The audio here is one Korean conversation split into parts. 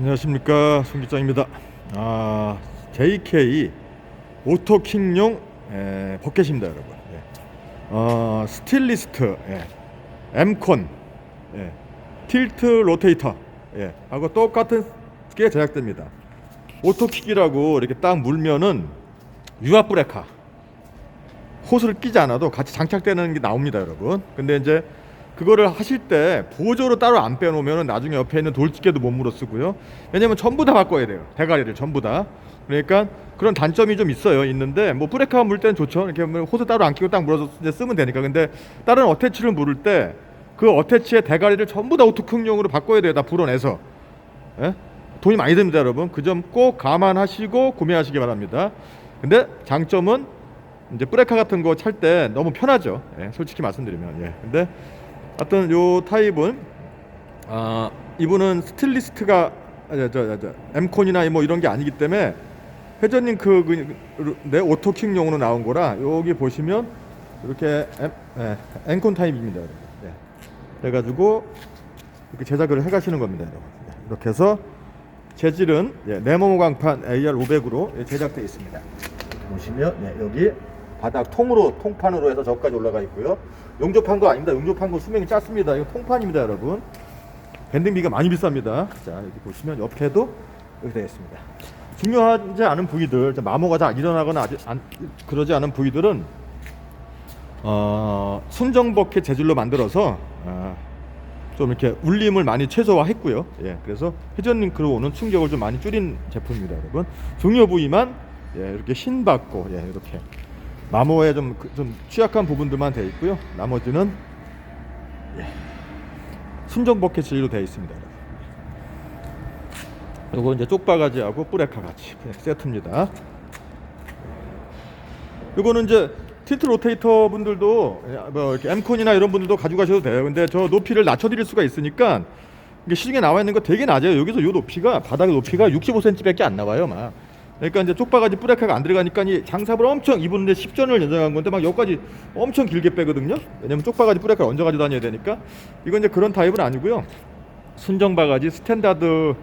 안녕하십니까 송기장입니다. 아 JK 오토킹용 에, 버켓입니다, 여러분. 예. 어, 스틸리스트, 예. 엠콘, 예. 틸트 로테이터, 예. 하고 똑같은 게 제작됩니다. 오토킥이라고 이렇게 딱 물면은 유압 브레카 호스를 끼지 않아도 같이 장착되는 게 나옵니다, 여러분. 근데 이제 그거를 하실 때 보조로 따로 안 빼놓으면 나중에 옆에 있는 돌집게도 못 물어 쓰고요. 왜냐면 전부 다 바꿔야 돼요. 대가리를 전부 다. 그러니까 그런 단점이 좀 있어요. 있는데 뭐 브레이크만 물 때는 좋죠. 이렇게 뭐 호스 따로 안 끼고 딱 물어서 쓰면 되니까. 근데 다른 어태치를 물을 때 그 어태치의 대가리를 전부 다 오토크용으로 바꿔야 돼요. 다 불어내서. 예? 돈이 많이 듭니다, 여러분. 그 점 꼭 감안하시고 구매하시기 바랍니다. 근데 장점은 이제 브레카 같은 거 찰 때 너무 편하죠. 예, 솔직히 말씀드리면. 예. 근데 하여튼 요 타입은 아 이분은 스틸리스트가 아, 엠콘이나 뭐 이런 게 아니기 때문에 회전님 그내 오토킹용으로 나온 거라 여기 보시면 이렇게 엠, 예, 엠콘 타입입니다. 예. 그래가지고 이렇게 제작을 해가시는 겁니다. 예, 이렇게 해서 재질은 예, 네모모 강판 AR 500으로 예, 제작되어 있습니다. 보시면 예, 여기 바닥 통으로 통판으로 해서 저까지 올라가 있고요. 용접한 거 아닙니다. 용접한 거 수명이 짧습니다. 이거 통판입니다, 여러분. 밴딩비가 많이 비쌉니다. 자 여기 보시면 옆에도 이렇게 되어 있습니다. 중요하지 않은 부위들, 자, 마모가 잘 일어나거나 아직 안, 그러지 않은 부위들은 어, 순정 버켓 재질로 만들어서 아, 좀 이렇게 울림을 많이 최소화했고요. 예, 그래서 회전 링크로 오는 충격을 좀 많이 줄인 제품입니다, 여러분. 중요 부위만 예, 이렇게 흰 받고 예, 이렇게 마모에 좀, 그- 좀 취약한 부분들만 되어 있고요. 나머지는 예, 순정 버켓 재질로 되어 있습니다. 요거 이제 쪽바가지하고 뿌레카 같이 세트입니다. 요거는 이제 틸트 로테이터 분들도 뭐 이렇게 엠콘이나 이런 분들도 가져가셔도 돼요. 근데 저 높이를 낮춰드릴 수가 있으니까 이게 시중에 나와 있는 거 되게 낮아요. 여기서 요 높이가 바닥 높이가 65cm밖에 안 나와요, 막. 그러니까 이제 쪽바가지 뿌레카가 안 들어가니까 이 장삽을 엄청 이분데 10전을 연장한 건데 막 여기까지 엄청 길게 빼거든요. 왜냐면 쪽바가지 뿌레카를 얹어 가지고 다녀야 되니까 이건 이제 그런 타입은 아니고요. 순정 바가지 스탠다드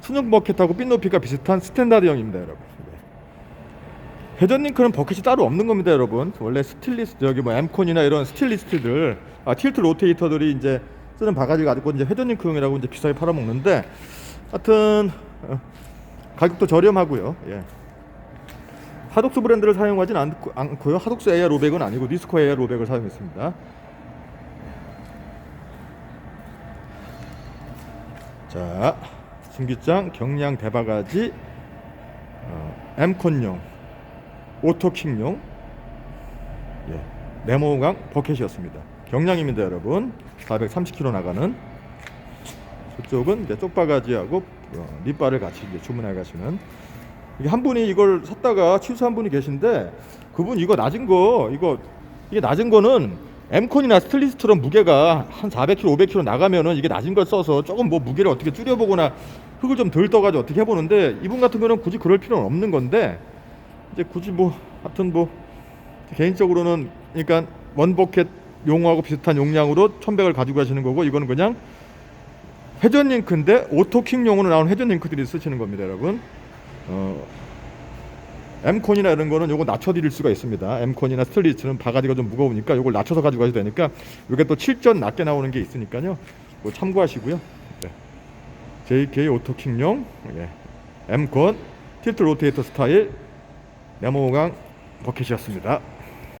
순정 버켓하고 핀 높이가 비슷한 스탠다드형입니다, 여러분. 네. 회전 링크는 버켓이 따로 없는 겁니다, 여러분. 원래 스틸리스트 여기 뭐 엠콘이나 이런 스틸리스트들, 아, 틸트 로테이터들이 이제 쓰는 바가지가 가지고 이제 회전 링크용이라고 이제 비싸게 팔아먹는데, 하여튼 어, 가격도 저렴하고요. 예. 하독스 브랜드를 사용하진 않고, 않고요. 하독스 AR 500은 아니고 니스코 AR 500을 사용했습니다. 자, 승기장 경량 대바가지 어, 엠콘용 오토킹용 예, 네모강 버켓이었습니다. 경량입니다, 여러분. 430kg 나가는 저쪽은 이제 쪽바가지하고 어, 밑바를 같이 이제 주문해 가시는. 이게 한 분이 이걸 샀다가 취소한 분이 계신데 그분 이거 낮은 거 이거 이게 낮은 거는 엠콘이나 스틸리스트런 무게가 한 400kg, 500kg 나가면은 이게 낮은 걸 써서 조금 뭐 무게를 어떻게 줄여보거나 흙을 좀 덜 떠가지고 어떻게 해보는데 이분 같은 경우는 굳이 그럴 필요는 없는 건데 이제 굳이 뭐 하여튼 뭐 개인적으로는 그러니까 원버켓 용어하고 비슷한 용량으로 1100을 가지고 가시는 거고 이거는 그냥 회전 링크인데 오토킹 용으로 나온 회전 링크들이 쓰시는 겁니다, 여러분. 어, 엠콘이나 이런 거는 요거 낮춰드릴 수가 있습니다. 엠콘이나 스틸리스트는 바가지가 좀 무거우니까 요걸 낮춰서 가지고 가셔도 되니까 요게 또 7전 낮게 나오는 게 있으니까요. 뭐 참고하시고요. 네. JK 오토킹용 예. 엠콘 틸트 로테이터 스타일 네모강 버켓이었습니다.